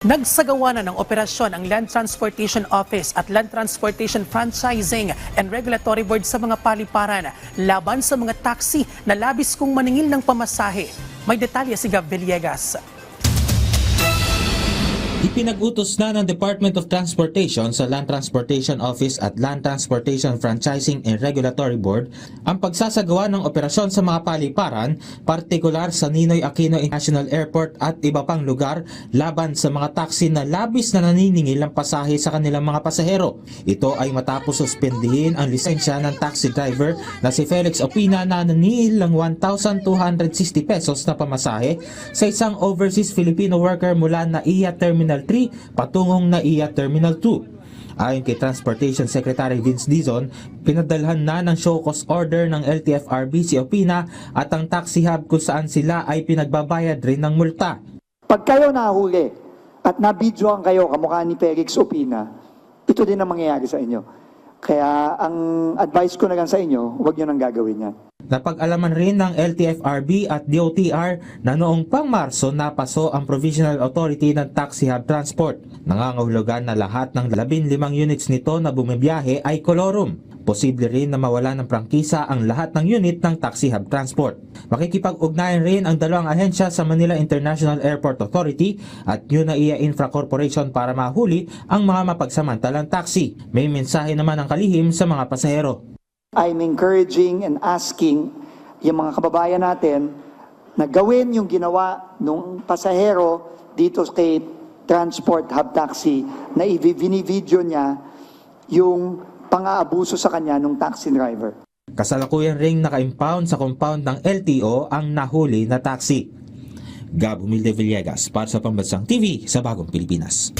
Nagsagawa na ng operasyon ang Land Transportation Office at Land Transportation Franchising and Regulatory Board sa mga paliparan laban sa mga taxi na labis kong maningil ng pamasahe. May detalye si Gab Villegas. Ipinag-utos na ng Department of Transportation sa Land Transportation Office at Land Transportation Franchising and Regulatory Board ang pagsasagawa ng operasyon sa mga paliparan, partikular sa Ninoy Aquino International Airport at iba pang lugar laban sa mga taxi na labis na naniningil ng pasahe sa kanilang mga pasahero. Ito ay matapos suspendihin ang lisensya ng taxi driver na si Felix Opina na naningil ng 1,260 pesos na pamasahe sa isang overseas Filipino worker mula NAIA Terminal 3 patungong NAIA Terminal 2. Ayon kay Transportation Secretary Vince Dizon, pinadalhan na ng show cause order ng LTFRB si Opina at ang taxi hub kung saan sila ay pinagbabayad rin ng multa. Pag kayo nahuli at nabidyoan kayo kamukha ni Felix Opina, ito din ang mangyayari sa inyo. Kaya ang advice ko na lang sa inyo, huwag nyo nang gagawin yan. Napag-alaman rin ng LTFRB at DOTR na noong pang Marso napaso ang Provisional Authority ng Taxi Hub Transport. Nangangahulugan na lahat ng 15 units nito na bumibiyahe ay kolorum. Posible rin na mawala ng prangkisa ang lahat ng unit ng Taxi Hub Transport. Makikipag-ugnayan rin ang dalawang ahensya sa Manila International Airport Authority at UNAIA Infra Corporation para mahuli ang mga mapagsamantalang taxi. May mensahe naman ang kalihim sa mga pasahero. I'm encouraging and asking yung mga kababayan natin na gawin yung ginawa nung pasahero dito kay Transport Hub Taxi na i-video niya yung pang-aabuso sa kanya nung taxi driver. Kasalukuyan ring naka-impound sa compound ng LTO ang nahuli na taxi. Gab Humilde Villegas para sa Pambansang TV sa Bagong Pilipinas.